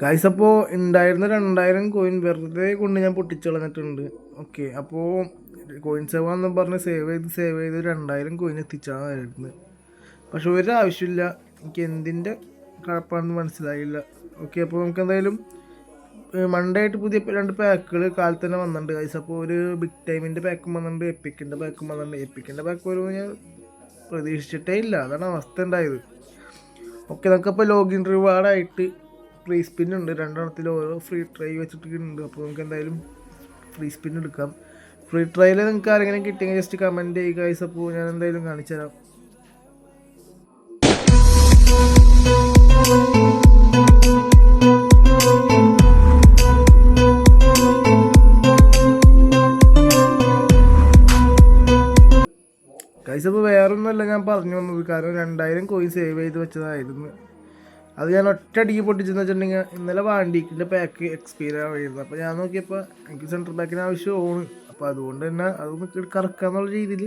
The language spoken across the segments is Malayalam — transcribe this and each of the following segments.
ഗൈസ് അപ്പോൾ ഉണ്ടായിരുന്ന രണ്ടായിരം കോയിൻ വെറുതെ കൊണ്ട് ഞാൻ പൊട്ടിച്ചുകളഞ്ഞിട്ടുണ്ട് ഓക്കെ അപ്പോൾ കോയിൻ സേവ് എന്ന് പറഞ്ഞ് സേവ് ചെയ്ത് സേവ് ചെയ്ത് രണ്ടായിരം കോയിൻ എത്തിച്ചാണ് പക്ഷെ ഒരു ആവശ്യമില്ല എനിക്ക് എന്തിന്റെ കുഴപ്പമാണെന്ന് മനസ്സിലായില്ല. ഓക്കെ അപ്പോൾ നമുക്ക് എന്തായാലും മൺഡേ ആയിട്ട് പുതിയ രണ്ട് പാക്കുകൾ കാലത്ത് തന്നെ വന്നിട്ടുണ്ട് ഗൈസ് അപ്പോൾ ഒരു ബിഗ് ടൈമിന്റെ പാക്കും വന്നിട്ടുണ്ട് എപ്പിക്കിന്റെ പാക്കും വന്നിട്ടുണ്ട്. എപ്പിക്കിന്റെ പാക്ക് വരുമ്പോൾ ഞാൻ പ്രതീക്ഷിച്ചിട്ടേ ഇല്ല. അതാണ് അവസ്ഥ ഉണ്ടായത്. ഓക്കെ നമുക്കപ്പോൾ ലോഗിൻ റിവാർഡായിട്ട് ഫ്രീ സ്പിൻ ഉണ്ട്. രണ്ടെണ്ണത്തിൽ ഓരോ ഫ്രീ ട്രൈ വെച്ചിട്ടുണ്ട് അപ്പോൾ നമുക്ക് എന്തായാലും ഫ്രീ സ്പിൻ എടുക്കാം. ഫ്രീ ട്രയൽ നിങ്ങൾക്ക് ആരെങ്കിലും കിട്ടിയെങ്കിൽ ജസ്റ്റ് കമന്റ് ചെയ്യുക ഗൈസ് അപ്പോൾ ഞാൻ എന്തായാലും കാണിച്ചു തരാം. ഗൈസ് അപ്പോൾ വേറൊന്നുമല്ല ഞാൻ പറഞ്ഞു വന്നത്. കാരണം രണ്ടായിരം കോയിൻ സേവ് ചെയ്ത് വെച്ചതായിരുന്നു. അത് ഞാൻ ഒറ്റയടിക്ക് പൊട്ടിച്ചെന്ന് വെച്ചിട്ടുണ്ടെങ്കിൽ ഇന്നലെ വാണ്ടിക്കിന്റെ പാക്ക് എക്സ്പയർ ആയിരുന്നു അപ്പോൾ ഞാൻ നോക്കിയപ്പോൾ എനിക്ക് സെൻട്രൽ ബാക്കിന് ആവശ്യമാണ് അപ്പോൾ അതുകൊണ്ട് തന്നെ അതൊന്ന് കറക്കാന്നുള്ള രീതിയിൽ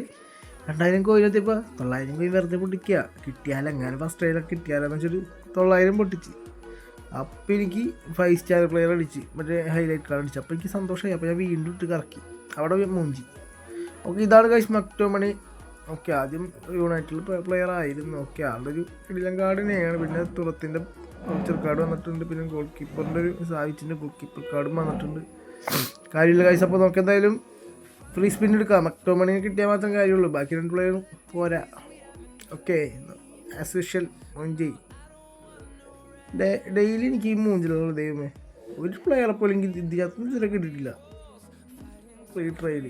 രണ്ടായിരം കോയിൻ എത്തിയപ്പോൾ തൊള്ളായിരം കോയിൻ വെറുതെ പൊട്ടിക്കുക കിട്ടിയാൽ എങ്ങനെ ഫസ്റ്റ് ടൈലൊക്കെ കിട്ടിയാലെന്ന് വെച്ചിട്ട് തൊള്ളായിരം പൊട്ടിച്ച്. അപ്പോൾ എനിക്ക് ഫൈവ് സ്റ്റാർ പ്ലെയർ അടിച്ച് മറ്റേ ഹൈലൈറ്റ് കാർഡ് അടിച്ച്. അപ്പോൾ എനിക്ക് സന്തോഷമായി. അപ്പോൾ ഞാൻ വീണ്ടും ഇട്ട് കറക്കി. അവിടെ മൂഞ്ചി. ഓക്കെ ഇതാണ് കഴിച്ച് മക്ടോമണി ഓക്കെ ആദ്യം യുണൈറ്റഡിൽ പ്ലെയർ ആയിരുന്നു. ഓക്കെ ആളുടെ ഒരു ഇടിലം കാർഡ് തന്നെയാണ്. പിന്നെ തുറത്തിന്റെ പൗച്ചർ കാർഡ് വന്നിട്ടുണ്ട്. പിന്നെ ഗോൾ കീപ്പറിന്റെ ഒരു സാഹിച്ചിന്റെ ഗോൾ കീപ്പർ കാർഡും വന്നിട്ടുണ്ട്. കാര്യമില്ല കാഴ്ച അപ്പോൾ നമുക്ക് എന്തായാലും ഫ്രീ സ്പിൻ എടുക്കാം. മക്ടോമണി കിട്ടിയാൽ മാത്രം കാര്യമുള്ളൂ. ബാക്കി രണ്ട് പ്ലെയറും പോരാ. ഓക്കെ ആസ് യൂഷ്വൽ ഡെയിലി എനിക്ക് ഈ മൂഞ്ചിലുള്ള ദൈവമേ. ഒരു പ്ലെയറെ പോലെ എനിക്ക് ഇതിനകത്ത് ഇതുവരെ കിട്ടിയിട്ടില്ല. ഫ്രീ ട്രയൽ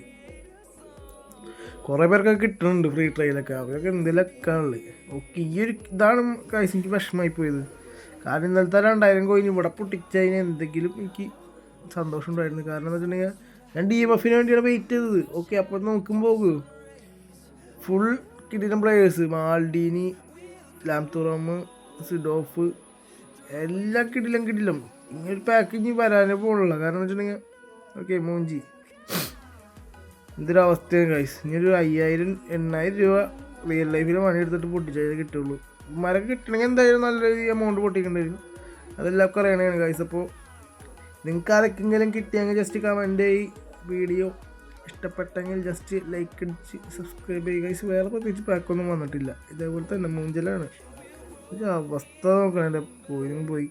കുറേ പേർക്കൊക്കെ കിട്ടുന്നുണ്ട് ഫ്രീ ട്രയലൊക്കെ അവരൊക്കെ എന്തിലൊക്കെ ഉള്ളത് ഓക്കെ ഈ ഒരു ഇതാണ് കാശ് എനിക്ക് വിഷമമായി പോയത്. കാരണം ഇന്നലത്തെ രണ്ടായിരം കോയിൻ ഇവിടെ പൊട്ടിച്ചതിന് എന്തെങ്കിലും എനിക്ക് സന്തോഷം ഉണ്ടായിരുന്നു. കാരണം എന്ന് വെച്ചിട്ടുണ്ടെങ്കിൽ ഞാൻ ഡി എം എഫിന് വേണ്ടിയാണ് വെയിറ്റ് ചെയ്തത്. ഓക്കെ അപ്പോൾ നോക്കുമ്പോൾ ഫുൾ കിട്ടിയ പ്ലേയേഴ്സ് മാൾഡീനി ലാംതുറോമ് സിഡോഫ് എല്ലാം കിടിലം കിടിലം ഒരു പാക്കേജ് വരാനേ പോകുള്ളൂ കാരണം എന്ന് വെച്ചിട്ടുണ്ടെങ്കിൽ ഓക്കെ മൂഞ്ചി. എന്തൊരവസ്ഥയാണ് ഗൈസ് ഇനി ഒരു അയ്യായിരം എണ്ണായിരം രൂപ റിയൽ ലൈഫിൽ മണി എടുത്തിട്ട് പൊട്ടിച്ചാലേ കിട്ടുള്ളൂ. മരം കിട്ടണമെങ്കിൽ എന്തായാലും നല്ല രീതിയിൽ എമൗണ്ട് പൊട്ടിക്കേണ്ടി വരും. അതെല്ലാം അറിയണതാണ് ഗൈസ് അപ്പോൾ നിങ്ങൾക്ക് ആരൊക്കെങ്കിലും കിട്ടിയെങ്കിൽ ജസ്റ്റ് കമന്റ് ചെയ്യും വീഡിയോ ഇഷ്ടപ്പെട്ടെങ്കിൽ ജസ്റ്റ് ലൈക്ക് അടിച്ച് സബ്സ്ക്രൈബ് ചെയ്യുക. ഗൈസ് വേറെ പ്രത്യേകിച്ച് പാക്കൊന്നും വന്നിട്ടില്ല. ഇതേപോലെ തന്നെ മൂഞ്ചലാണ്. അവസ്ഥ നോക്കണേ പോയിനും പോയി.